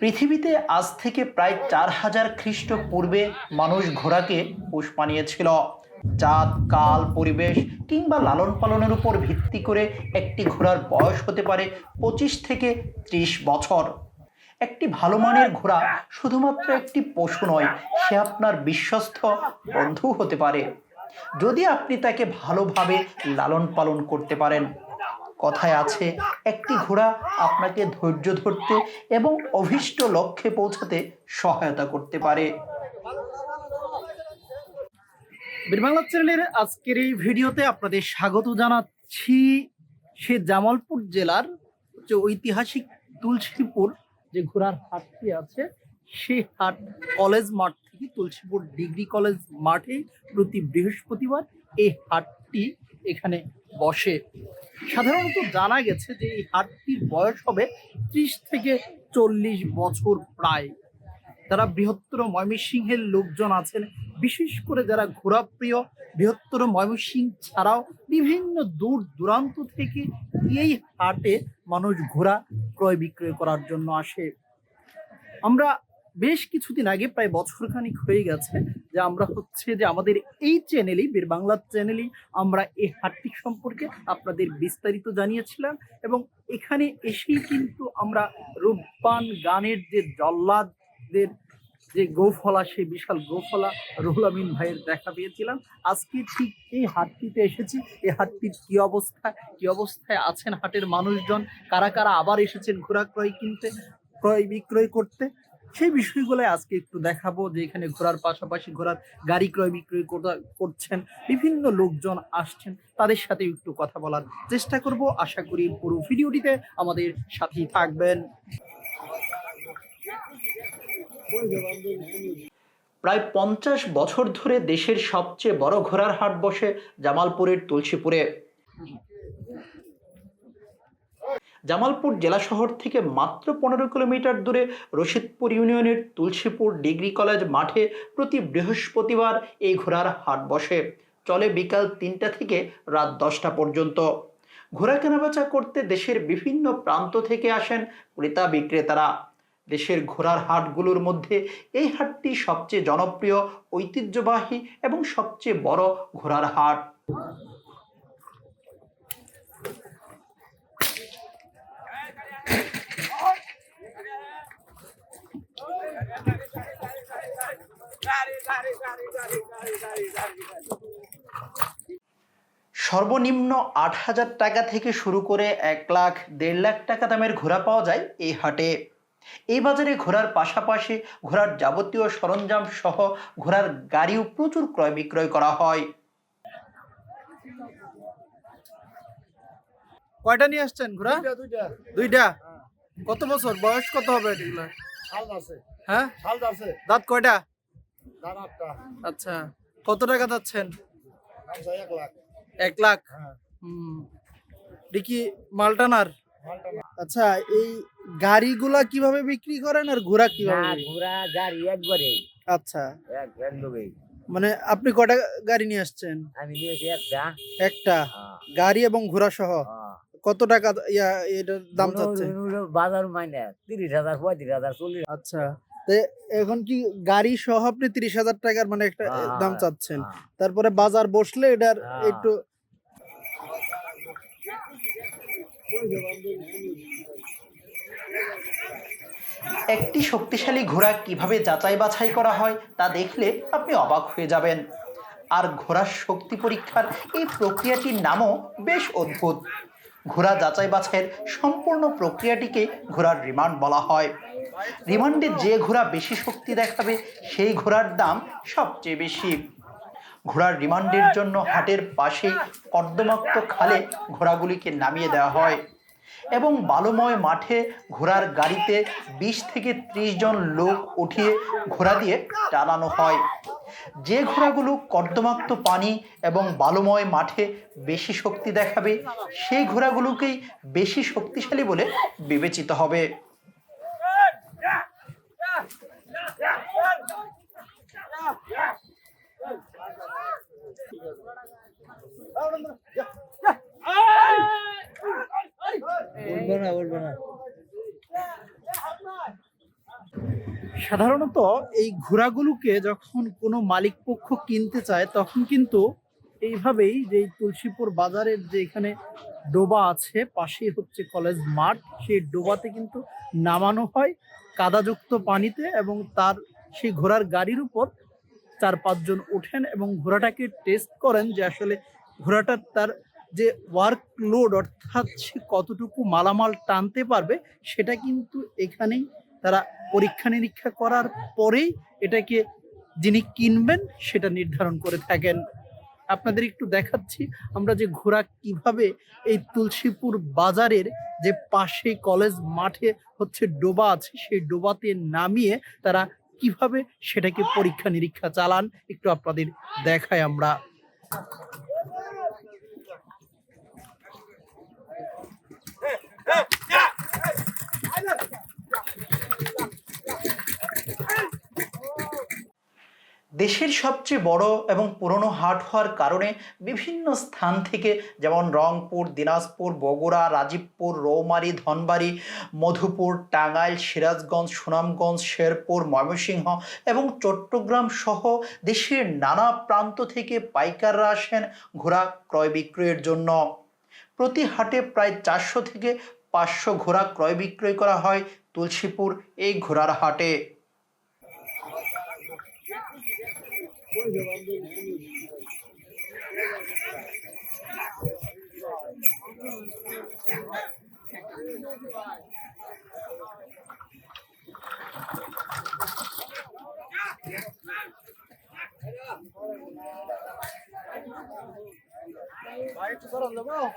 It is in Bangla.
পৃথিবীতে আজ থেকে প্রায় চার হাজার খ্রিস্টপূর্বে মানুষ ঘোড়াকে পোষ মানিয়েছিল। জাত, কাল, পরিবেশ কিংবা লালন পালনের উপর ভিত্তি করে একটি ঘোড়ার বয়স হতে পারে পঁচিশ থেকে ত্রিশ বছর। একটি ভালো মানের ঘোড়া শুধুমাত্র একটি পশু নয়, সে আপনার বিশ্বস্ত বন্ধু হতে পারে। যদি আপনি তাকে ভালোভাবে লালন পালন করতে পারেন কথায় আছে, একটি ঘোড়া আপনাকে ধৈর্য ধরতে এবং অভীষ্ট লক্ষ্যে পৌঁছাতে সহায়তা করতে পারে। বীরবাংলা চ্যানেলের আজকের এই ভিডিওতে আপনাদের স্বাগত জানাচ্ছি সে জামালপুর জেলার যে ঐতিহাসিক তুলসীপুর যে ঘোড়ার হাটটি আছে, সেই হাট কলেজ মাঠ থেকে তুলসীপুর ডিগ্রি কলেজ মাঠে প্রতি বৃহস্পতিবার এই হাটটি এখানে বসে। সাধারণত জানা গেছে যে এই হাটটির বয়স হবে ত্রিশ থেকে চল্লিশ বছর প্রায়। যারা বৃহত্তর ময়মনসিংহের লোকজন আছেন, বিশেষ করে যারা ঘোরাপ্রিয় বৃহত্তর ময়মনসিংহ ছাড়াও বিভিন্ন দূর দূরান্ত থেকে এই হাটে মানুষ ঘোরা ক্রয় বিক্রয় করার জন্য আসে। আমরা বেশ কিছুদিন আগে প্রায় বছরখানিক হয়ে গেছে যে আমরা হচ্ছে যে আমাদের এই চ্যানেলেই বীর বাংলা চ্যানেলেই আমরা এই হাটটি সম্পর্কে আপনাদের বিস্তারিত জানিয়েছিলাম এবং এখানে এসেই কিন্তু আমরা রূপবান গানের যে জল্লাদদের যে গোফলা সেই বিশাল গোফলা রুহুল আমিন ভাইয়ের দেখা পেয়েছিলাম। আজকে ঠিক এই হাটটিতে এসেছি। এই হাটটির কি অবস্থা? কি অবস্থায় আছেন হাটের মানুষজন? কারা কারা আবার এসেছেন ঘোড়া ক্রয় কিনতে, ক্রয় বিক্রয় করতে? সেই বিষয়গুলো আজকে একটু দেখাবো যে এখানে ঘোড়ার পাশাপাশি ঘোড়ার গাড়ি ক্রয় বিক্রয় করছেন বিভিন্ন লোকজন আসছেন, তাদের সাথে একটু কথা বলার চেষ্টা করব। আশা করি পুরো ভিডিওটিতে আমাদের সাথেই থাকবেন। প্রায় পঞ্চাশ বছর ধরে দেশের সবচেয়ে বড় ঘোড়ার হাট বসে জামালপুরের তুলসীপুরে। জামালপুর জেলা শহর থেকে মাত্র পনেরো কিলোমিটার দূরে রশিদপুর ইউনিয়নের তুলসীপুর ডিগ্রি কলেজ মাঠে প্রতি বৃহস্পতিবার এই ঘোড়ার হাট বসে। চলে বিকাল তিনটা থেকে রাত দশটা পর্যন্ত। ঘোড়া কেনাবেচা করতে দেশের বিভিন্ন প্রান্ত থেকে আসেন ক্রেতা বিক্রেতারা। দেশের ঘোড়ার হাটগুলোর মধ্যে এই হাটটি সবচেয়ে জনপ্রিয়, ঐতিহ্যবাহী এবং সবচেয়ে বড় ঘোড়ার হাট। সর্বনিম্ন আট হাজার টাকা থেকে শুরু করে এক লাখ দেড় লাখ টাকা দামের ঘোড়া পাওয়া যায় এই হাটে। এই বাজারে ঘোড়ার পাশাপাশি ঘোড়ার যাবতীয় সরঞ্জাম সহ ঘোড়ার গাড়িও প্রচুর ক্রয় বিক্রয় করা হয়। কয়টা নিয়ে আসছেন ঘোড়া? দুইটা কত বছর? বয়স কত হবে এগুলা হ্যাঁ? দাঁত কয়টা? আচ্ছা কত টাকা যাচ্ছেন এক লাখ। হ্যাঁ। হুম। দেখি মালটানার আচ্ছা এই গাড়িগুলা কীভাবে বিক্রি করেন আর ঘোড়া কীভাবে ঘোড়া গাড়ি একবারে। আচ্ছা। এক এক মানে আপনি কটা গাড়ি নিয়ে আসছেন? আমি নিয়েছি একটা। একটা? হ্যাঁ, গাড়ি এবং ঘোড়া সহ? হ্যাঁ। কত টাকা ইয়া এটার দাম কোনো বাজার মাইনে তিরিশ হাজার পঁয়ত্রিশ হাজার চল্লিশ আচ্ছা। এখন কি গাড়ি সহ আপনি তিরিশ হাজার টাকার মানে একটা দাম হ্যাঁ, চাচ্ছেন। তারপরে বাজার বসলে এটার হ্যাঁ। একটু একটি শক্তিশালী ঘোড়া কীভাবে যাচাই বাছাই করা হয় তা দেখলে আপনি অবাক হয়ে যাবেন আর ঘোড়ার শক্তি পরীক্ষার এই প্রক্রিয়াটির নামও বেশ অদ্ভুত ঘোড়া যাচাই বাছাইয়ের সম্পূর্ণ প্রক্রিয়াটিকে ঘোড়ার রিমান্ড বলা হয়। রিমান্ডে যে ঘোড়া বেশি শক্তি দেখাবে, সেই ঘোড়ার দাম সবচেয়ে বেশি। ঘোড়ার রিমান্ডের জন্য হাটের পাশে কর্দমাক্ত খালে ঘোড়াগুলিকে নামিয়ে দেওয়া হয় এবং বালুময় মাঠে ঘোড়ার গাড়িতে বিশ থেকে ত্রিশ জন লোক উঠিয়ে ঘোড়া দিয়ে টানানো হয়। যে ঘোড়াগুলো কর্দমাক্ত পানি এবং বালুময় মাঠে বেশি শক্তি দেখাবে, সেই ঘোড়াগুলোকেই বেশি শক্তিশালী বলে বিবেচিত হবে। উঠবো না উঠবো না। সাধারণত এই ঘোড়াগুলোকে যখন কোনো মালিক পক্ষ কিনতে চায়, তখন কিন্তু এইভাবেই যে তুলসীপুর বাজারের যে এখানে ডোবা আছে, পাশেই হচ্ছে কলেজ মাঠ, সেই ডোবাতে কিন্তু নামানো হয় কাদাযুক্ত পানিতে এবং তার সেই ঘোড়ার গাড়ির উপর চার পাঁচজন ওঠেন এবং ঘোড়াটাকে টেস্ট করেন যে আসলে ঘোড়াটার তার যে ওয়ার্ক লোড অর্থাৎ সে কতটুকু মালামাল টানতে পারবে, সেটা কিন্তু এখানেই তারা পরীক্ষা নিরীক্ষা করার পরেই এটাকে যিনি কিনবেন সেটা নির্ধারণ করে থাকেন আপনাদের একটু দেখাচ্ছি আমরা যে ঘোরা কীভাবে এই তুলসীপুর বাজারের যে পাশে কলেজ মাঠে হচ্ছে ডোবা আছে সেই ডোবাতে নামিয়ে তারা কীভাবে সেটাকে পরীক্ষা নিরীক্ষা চালান একটু আপনাদের দেখায় আমরা দেশের সবচেয়ে বড় এবং পুরনো হাট হওয়ার কারণে বিভিন্ন স্থান থেকে যেমন রংপুর, দিনাজপুর, বগুড়া, রাজীবপুর, রৌমারী, ধনবাড়ি, মধুপুর, টাঙ্গাইল, সিরাজগঞ্জ, সুনামগঞ্জ, শেরপুর, ময়মনসিংহ এবং চট্টগ্রাম সহ দেশের নানা প্রান্ত থেকে পাইকাররা আসেন ঘোড়া ক্রয় বিক্রয়ের জন্য। প্রতি হাটে প্রায় চারশো থেকে পাঁচশো ঘোড়া ক্রয় বিক্রয় করা হয় তুলসীপুর এই ঘোড়ার হাটে। 마이크 살았나봐.